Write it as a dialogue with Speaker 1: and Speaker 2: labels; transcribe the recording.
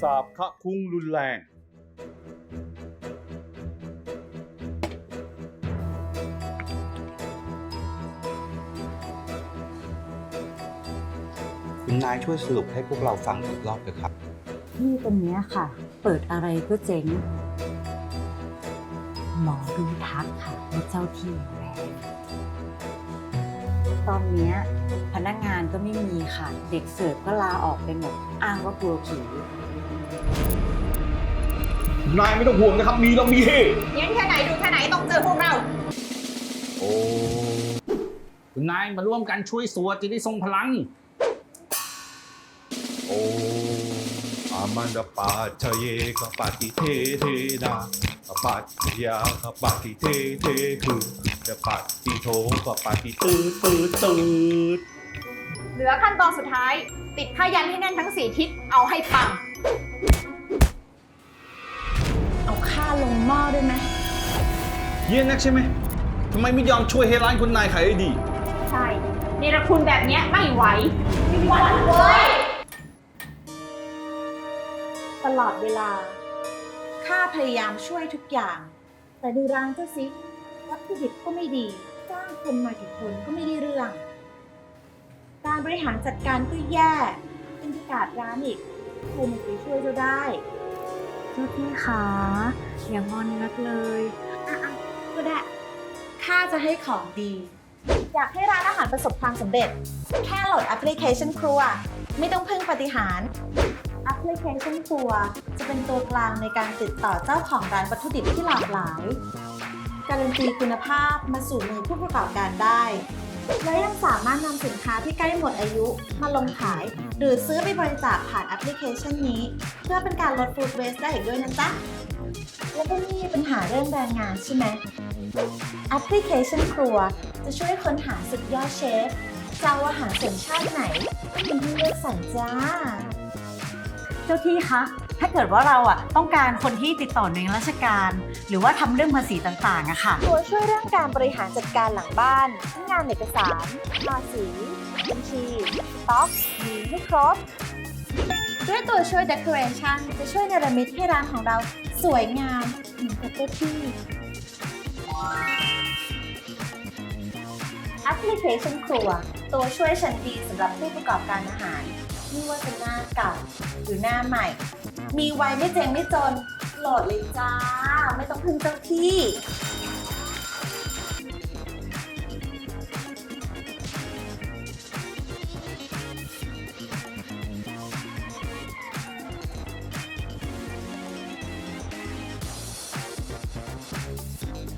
Speaker 1: สาบคะคุ้งรุนแรง
Speaker 2: คุณนายช่วยสรุปให้พวกเราฟังอีกรอบเถอะครับ
Speaker 3: ที่ตรงเนี้ยค่ะ เปิดอะไรก็เจ๊ง หมอดูทักค่ะว่าเจ้าที่แรงตอนเนี้ยพนักงานก็ไม่มีค่ะ เด็กเสิร์ฟก็ลาออกไปหมด อ้างว่ากลัวผี
Speaker 1: นายไม่ต้องห่วงนะครับ มีเรามีเฮ
Speaker 4: เย็นแค่ไหนดูแค่ไหนต้องเจอพวกเรา
Speaker 1: โอ้
Speaker 5: คุณนายมาร่วมกันช่วยสวดจะได้ทรงพลัง
Speaker 1: โอ้อามันดาปาชะเยกปาติเทเทนาปาติยากปาติเทเทคือจะปาติโทกปาติตืดตืดตืด
Speaker 4: เหลือขั้นตอนสุดท้าย ติดผ้ายันให้แน่นทั้งสี่ทิศเอาให้ปัง เอาข้าลงหม้อด้วยไหม
Speaker 1: เยี่ยนักใช่ไหมทำไมไม่ยอมช่วยให้ร้านคุณนายขายได้ดี
Speaker 4: ใช่เนรคุณแบบเนี้ยไม่ไหว ไม่ไหวเว้ยตลอดเวลา ข้าพยายามช่วยทุกอย่าง แต่ดูร้านเจ้าซิวัตถุดิบก็ไม่ดี จ้างคนมากี่คนก็ไม่ได้เรื่อง การบริหารจัดการก็แย่บรรยากาศร้านอีกใครมาช่วยเจ้าได้
Speaker 3: เจ้าที่ขาอย่างอนนักเลย
Speaker 4: อะๆก็ได้ข้าจะให้ของดี อยากให้ร้านอาหารประสบความสำเร็จ แค่โหลดแอปพลิเคชันครัว ไม่ต้องพึ่งปาฏิหารย์แอปพลิเคชันครัว จะเป็นตัวกลางในการติดต่อเจ้าของร้านวัตถุดิบที่หลากหลาย การันตีคุณภาพมาสู่มือผู้ประกอบการได้ และยังสามารถนำสินค้าที่ใกล้หมดอายุมาลงขาย หรือซื้อไปบริจาคผ่านแอปพลิเคชันนี้ เพื่อเป็นการลดฟู้ดเวสต์ได้อีกด้วยนะจ๊ะ แล้วก็มีปัญหาเรื่องแรงงานใช่ไหมแอปพลิเคชันครัว จะช่วยค้นหาสุดยอดเชฟจะเอาอาหารสัญชาติไหนคุณที่เลือกสรรจ้า
Speaker 3: เจ้าที่คะาเกิดว่าเราอะต้องการคนที่ติดต่อหน่วยงานราชการ หรือว่าทำเรื่องภาษีต่างๆอะค่ะ
Speaker 4: ตัวช่วยเรื่องการบริหารจัดการหลังบ้านทั้งงานเอกสาร ภาษีบัญชีสต็อกมีให้ครบ ด้วยตัวช่วย Decoration จะช่วยเนรมิตให้ร้านของเราสวยงามเหมือนกับเจ้าที่แอปพลิเคชันครัว ตัวช่วยชั้นดีสำหรับผู้ประกอบการอาหารไม่ว่าจะหน้าเก่าหรือหน้าใหม่ มีไว้ไม่เจงไม่จนโหลดเลยจ้า ไม่ต้องพึ่งเจ้าที่